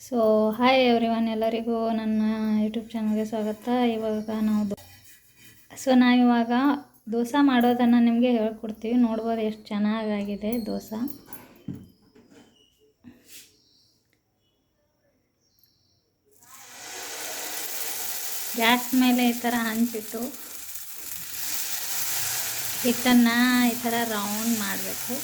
So hi everyone ಎಲ್ಲರಿಗೂ ನನ್ನ YouTube ಚಾನಲ್ಗೆ ಸ್ವಾಗತ. ಇವಾಗ ನಾವು ದೋ- ಸೊ ನಾವಿವಾಗ ದೋಸೆ ಮಾಡೋದನ್ನು ನಿಮಗೆ ಹೇಳ್ಕೊಡ್ತೀವಿ. ನೋಡ್ಬೋದು ಎಷ್ಟು ಚೆನ್ನಾಗಾಗಿದೆ ದೋಸೆ. ಗ್ಯಾಸ್ ಮೇಲೆ ಈ ಥರ ಹಂಚಿಟ್ಟು ಹಿಟ್ಟನ್ನು ಈ ಥರ ರೌಂಡ್ ಮಾಡಬೇಕು.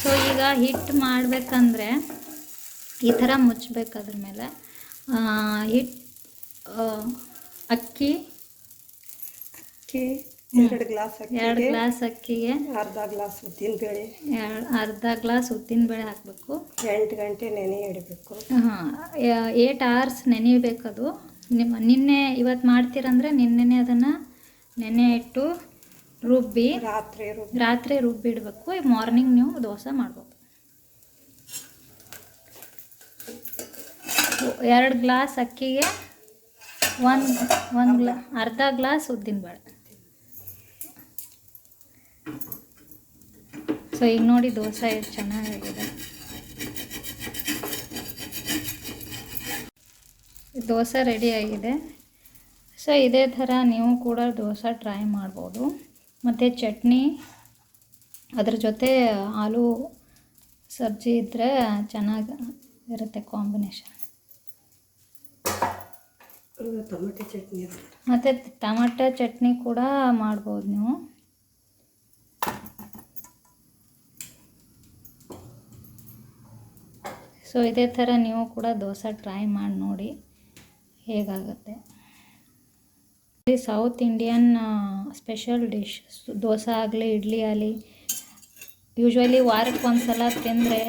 ಸೊ ಈಗ ಹಿಟ್ಟು ಮಾಡಬೇಕಂದ್ರೆ ಈ ಥರ ಮುಚ್ಚಬೇಕು ಅದ್ರ ಮೇಲೆ. ಹಿಟ್ಟು ಅಕ್ಕಿ ಅಕ್ಕಿ ಎರಡು ಗ್ಲಾಸ್ ಎರಡು ಗ್ಲಾಸ್ ಅಕ್ಕಿಗೆ. ಅರ್ಧ ಗ್ಲಾಸ್ ಉದ್ದಿನ ಬೇಳೆ. ಅರ್ಧ ಗ್ಲಾಸ್ ಉದ್ದಿನ ಬೇಳೆ ಹಾಕಬೇಕು. ಎಂಟು ಗಂಟೆ ನೆನೆ ಇಡಬೇಕು. ಹಾಂ ಏಟ್ ಅವರ್ಸ್ ನೆನೆಯಬೇಕದು ನಿಮ್ಮ ನಿನ್ನೆ ಇವತ್ತು ಮಾಡ್ತೀರಂದ್ರೆ ನಿನ್ನೆನೇ ಅದನ್ನು ನೆನೆ ಇಟ್ಟು ರುಬ್ಬಿ ರಾತ್ರಿ ರುಬ್ಬಿ. ರಾತ್ರಿ ರುಬ್ಬಿಡಬೇಕು. ಮಾರ್ನಿಂಗ್ ನೀವು ದೋಸೆ ಮಾಡ್ಬೋದು. ಎರಡು ಗ್ಲಾಸ್ ಅಕ್ಕಿಗೆ ಒಂದು ಒಂದು ಗ್ಲಾ ಅರ್ಧ ಗ್ಲಾಸ್ ಉದ್ದಿನಬೇಳೆ ಸೊ ಈಗ ನೋಡಿ ದೋಸೆ ಎಷ್ಟು ಚೆನ್ನಾಗಾಗಿದೆ ದೋಸೆ ರೆಡಿ ಆಗಿದೆ. ಸೊ ಇದೇ ಥರ ನೀವು ಕೂಡ ದೋಸೆ ಟ್ರೈ ಮಾಡ್ಬೋದು. ಮತ್ತು ಚಟ್ನಿ ಅದ್ರ ಜೊತೆ ಆಲೂ ಸಬ್ಜಿ ಇದ್ದರೆ ಚೆನ್ನಾಗಿ ಇರುತ್ತೆ ಕಾಂಬಿನೇಷನ್. ಟೊಮೆಟೊ ಚಟ್ನಿ. ಮತ್ತು ಟೊಮೆಟೊ ಚಟ್ನಿ ಕೂಡ ಮಾಡ್ಬೋದು ನೀವು. ಸೊ ಇದೇ ಥರ ನೀವು ಕೂಡ ದೋಸೆ ಟ್ರೈ ಮಾಡಿ ನೋಡಿ ಹೇಗಾಗುತ್ತೆ. South Indian special dish dosa ಆಗಲಿ, ಇಡ್ಲಿ ಆಗಲಿ. ಯೂಶ್ವಲಿ ವಾರಕ್ಕೆ ಒಂದು ಸಲ ತಿಂದರೆ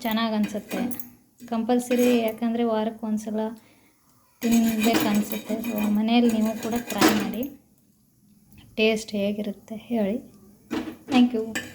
ಚೆನ್ನಾಗಿ ಅನಿಸುತ್ತೆ. ಕಂಪಲ್ಸರಿ ಯಾಕಂದರೆ ವಾರಕ್ಕೆ ಒಂದು ಸಲ ತಿನ್ಬೇಕು ಅನಿಸುತ್ತೆ. ಸೊ ಮನೆಯಲ್ಲಿ ನೀವು ಕೂಡ ಟ್ರೈ ಮಾಡಿ. ಟೇಸ್ಟ್ ಹೇಗಿರುತ್ತೆ ಹೇಳಿ. Thank you